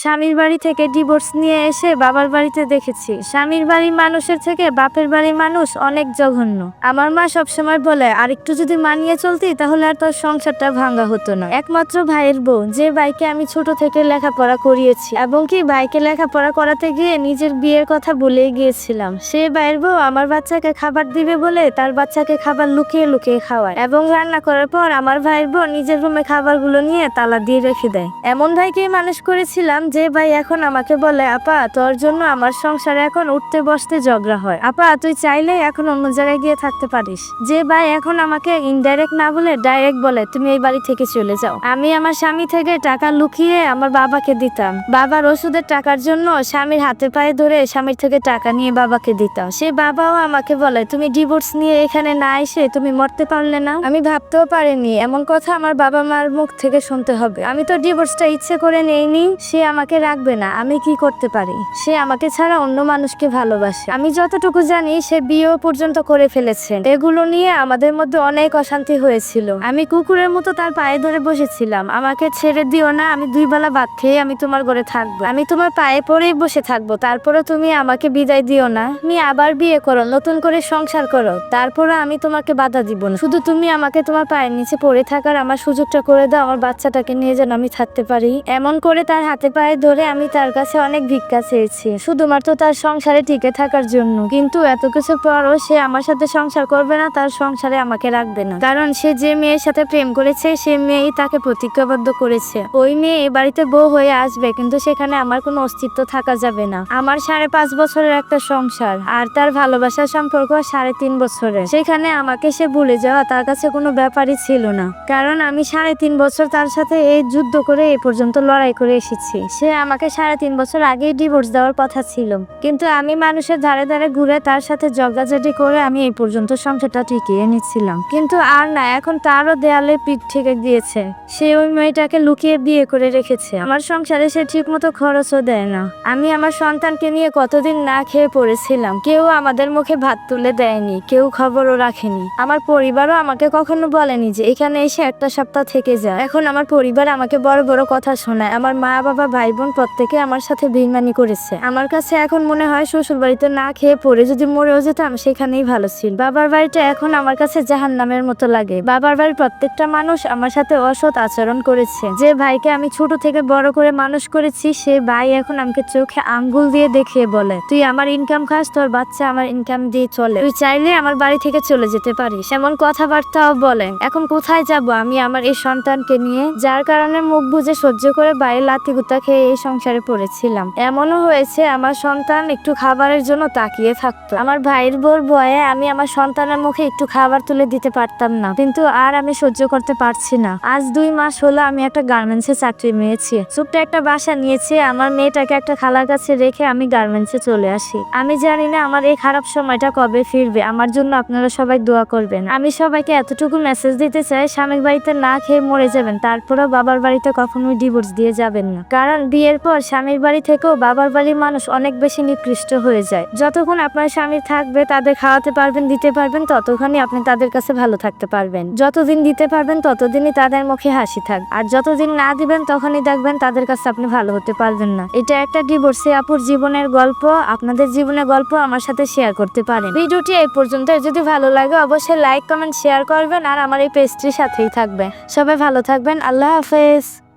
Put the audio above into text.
স্বামীর বাড়ি থেকে ডিভোর্স নিয়ে এসে বাবার বাড়িতে দেখেছি। স্বামীর বাড়ির মানুষের থেকে বাপের বাড়ির মানুষ অনেক জঘন্য। আমার মা সবসময় বলে আর একটু যদি মানিয়ে চলতি, তাহলে আর তোর সংসারটা ভাঙ্গা হতো না। একমাত্র ভাইয়ের বউ, যে ভাইকে আমি ছোট থেকে লেখাপড়া করিয়েছি এবং কি ভাইকে লেখাপড়া করাতে গিয়ে নিজের বিয়ের কথা ভুলে গিয়েছিলাম। সে ভাইয়ের বউ আমার বাচ্চাকে খাবার দিবে বলে তার বাচ্চাকে খাবার লুকিয়ে লুকিয়ে খাওয়ায় এবং রান্না করার পর আমার ভাইয়ের বউ নিজের রুমে খাবারগুলো নিয়ে তালা দিয়ে রেখে দেয়। এমন ভাইকে মানুষ করেছিলাম যে ভাই এখন আমাকে বলে, আপা, তোর জন্য আমার সংসারে এখন উঠতে বসতে ঝগড়া হয়। আপা, তুই চাইলে এখন অন্য জায়গায় গিয়ে থাকতে পারিস। যে ভাই এখন আমাকে ইনডাইরেক্ট না বলে ডাইরেক্ট বলে, তুমি এই বাড়ি থেকে চলে যাও। আমি আমার স্বামী থেকে টাকা লুকিয়ে আমার বাবাকে দিতাম। বাবার ওষুধের টাকার জন্য স্বামীর হাতে পায়ে ধরে স্বামীর থেকে টাকা নিয়ে বাবাকে দিতাম। সে বাবাও আমাকে বলে, তুমি ডিভোর্স নিয়ে এখানে না এসে তুমি মরতে পারলে না? আমি ভাবতেও পারিনি। এমন কথা আমার বাবা মার মুখ থেকে শুনতে হবে। আমি তো ডিভোর্সটা ইচ্ছে করে নেইনি। সে আমাকে রাখবে না, আমি কি করতে পারি? সে আমাকে ছাড়া অন্য মানুষকে ভালোবাসে। আমি যতটুকু জানি, সে বিয়েও পর্যন্ত করে ফেলেছেন এগুলো নিয়ে আমাদের মধ্যে অনেক অশান্তি হয়েছিল। আমি কুকুরের মতো তার পায়ে ধরে বসেছিলাম। আমাকে ছেড়ে দিও না, আমি দুই বেলা ভাত খেয়ে আমি তোমার ঘরে থাকব। আমি তোমার পায়ে পরেই বসে থাকব। তারপরে তুমি আমাকে বিদায় দিও না। তুমি আবার বিয়ে করো, নতুন করে সংসার করো। তারপরে আমি তোমাকে বাধা দিব না। শুধু তুমি আমাকে তোমার পায়ের নিচে পড়ে থাকার আমার সুযোগটা করে দাও। আমার বাচ্চাটাকে নিয়ে যেন আমি থাকতে পারি। এমন করে তার হাতে পায়ে ধরে আমি তার কাছে অনেক ভিক্ষা চেয়েছি, শুধুমাত্র তার সংসারে টিকে থাকার জন্য। কিন্তু এত কিছু পরও সে আমার সাথে সংসার করবে না, তার সংসারে আমাকে রাখবে না। কারণ সে যে মেয়ের সাথে প্রেম করেছে, সে মেয়েই তাকে প্রতিজ্ঞাবদ্ধ করেছে। ওই মেয়ে এ বাড়িতে বউ হয়ে আসবে, কিন্তু সেখানে আমার কোনো অস্তিত্ব থাকা যাবে না। আমার সাড়ে পাঁচ বছরের একটা সংসার, আর তার ভালোবাসার সম্পর্ক সাড়ে তিন বছরের। সেখানে আমাকে সে ভুলে যাওয়া তার কাছে কোনো ব্যাপারই ছিল না। কারণ আমি সাড়ে তিন বছর তার সাথে এই যুদ্ধ করে এ পর্যন্ত লড়াই করে এসেছি। সে আমাকে সাড়ে তিন বছর আগেই ডিভোর্স দেওয়ার কথা ছিল। কিন্তু আমি মানুষের ধারে ধারে ঘুরে তার সাথে জগাজাটি করে আমি এই পর্যন্ত সংসারটা টিকিয়ে নিচ্ছিলাম। কিন্তু আর না, এখন তারও দেয়ালে পিঠ থেকে দিয়েছে সে ওই মেয়েটাকে লুকিয়ে বিয়ে করে রেখেছে। আমার সংসারে সে ঠিক মতো খরচও দেয় না। আমি আমার সন্তানকে নিয়ে কতদিন না খেয়ে পড়েছিলাম। কেউ আমাদের মুখে ভাত তুলে দেয়নি, কেউ খবরও রাখেনি। আমার পরিবারও আমাকে কখনো বলেনি যে এখানে এসে একটা সপ্তাহ থেকে যায় এখন আমার পরিবার আমাকে বড় বড় কথা শোনায়। আমার মা বাবা ভাই বোন প্রত্যেকে আমার সাথে বেইমানি করেছে। আমার কাছে এখন মনে হয় শ্বশুর বাড়িতে না খেয়ে পড়ে যদি মরেও যেতাম, সেখানেই ভালো ছিল। বাবার বাড়িটা এখন আমার কাছে জাহান নামের মতো লাগে। বাবার বাড়ির প্রত্যেকটা মানুষ আমার সাথে অসৎ আচরণ করেছে। যে ভাইকে আমি ছোট থেকে বড় করে মানুষ করেছি, সে ভাই এখন আমাকে চোখে আঙ্গুল দিয়ে দেখিয়ে বলে, তুই আমার ইনকাম খাস, তোর বাচ্চা আমার ইনকাম দিয়ে চলে। তুই চাইলে আমার বাড়ি থেকে চলে যেতে পারিস। এমন কথাবার্তাও বলে। এখন কোথায় যাব আমি আমার এই সন্তানকে নিয়ে? যার কারণে মুখ বুঝে সহ্য করে বাইরে লাথি গুতা এই সংসারে পড়েছিলাম। এমনও হয়েছে আমার সন্তান একটু খাবারের জন্য তাকিয়ে থাকতো। আমার ভাইয়ের বোর ভয়ে আমি আমার সন্তানের মুখে একটু খাবার তুলে দিতে পারতাম না। কিন্তু আর আমি সহ্য করতে পারছি না। আজ দুই মাস হলো আমি একটা গার্মেন্টসে চাকরি নিয়েছি ছোট্ট একটা বাসা নিয়েছি। আমার মেয়েটাকে একটা খালার কাছে রেখে আমি গার্মেন্টসে চলে আসি। আমি জানি না আমার এই খারাপ সময়টা কবে ফিরবে। আমার জন্য আপনারা সবাই দোয়া করবেন। আমি সবাইকে এতটুকু মেসেজ দিতে চাই, স্বামীর বাড়িতে না খেয়ে মরে যাবেন। তারপরেও বাবার বাড়িতে কখনোই ডিভোর্স দিয়ে যাবেন না। কারণ বিয়ের পর স্বামীর বাড়ি থেকেও বাবার বাড়ির মানুষ অনেক বেশি নিকৃষ্ট হয়ে যায়। যতক্ষণ আপনার স্বামী থাকবে, তাদের খাওয়াতে পারবেন, দিতে পারবেন, ততক্ষণই আপনি তাদের কাছে ভালো থাকতে পারবেন। যতদিন দিতে পারবেন, ততদিনই তাদের মুখে হাসি থাক। আর যতদিন না দিবেন, তখনই দেখবেন তাদের কাছে আপনি ভালো হতে পারবেন না। এটা একটা ডিভোর্সে আপুর জীবনের গল্প, আপনাদের জীবনের গল্প আমার সাথে শেয়ার করতে পারেন। ভিডিওটি এই পর্যন্ত। যদি ভালো লাগে, অবশ্যই লাইক কমেন্ট শেয়ার করবেন। আর আমার এই পেজটির সাথেই থাকবে সবাই ভালো থাকবেন। আল্লাহ হাফেজ।